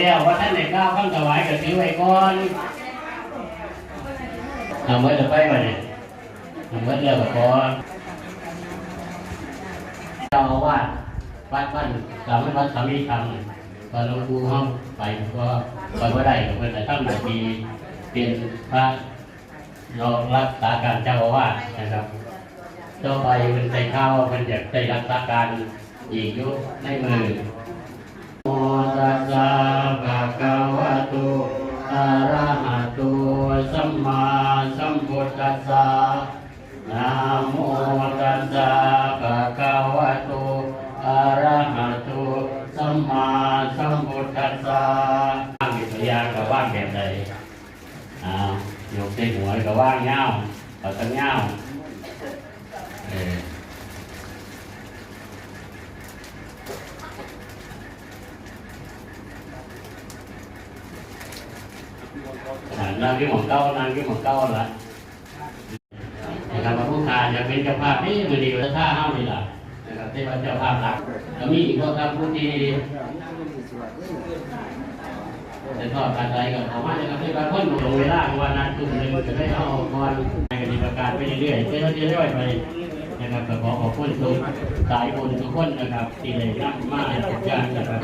แล้วว่าท่านในก้าวข้ามถวายกับถือไว้ก่อนทำเมื่อจะไปมาเนี่ยทำเมื่อเลิกกับพอเจ้าอาวาสวัดบ้านสามวัดสามีธรรมตอนหลวงปู่ห้องไปก็ไปว่าได้กับเพื่อนแต่ถ้านมีเป็นพระรองรักษาการเจ้าอาวาสนะครับต่อไปมันใส่ข้าวมันอยากได้รักษาการอีกยุในมือ มพุทธัสสะนะโมตัสสะภะคะวะโตอะระหะโตสัมมาสัมพุทธัสสะว่างวิทยากับว่างแบบใดอ้าวยกใส่หัวกับว่างเงาเอาตั้งเงาเอออ่านางที่หมองเก้านางที่หมองเก้าละ นะครับพระผู้ทานจะเป็นเจ้าภาพนี่มือดีวัฒนธรรมเฮานี่ล่ะนะครับที่ว่าเจ้าภาพหลักแล้วมีอีกพวกครับผู้ที่จะทอดการใดกับเขามานะครับที่บางคนลงเวลาวันนั้นตุ่มหนึ่งจะได้เอาก่อนในกติการไปเรื่อยๆไปเรื่อยๆไปนะครับขอขอบคุณทุกสายบุญทุกคนนะครับ ที่ได้รับมาทุกอย่างนะครับ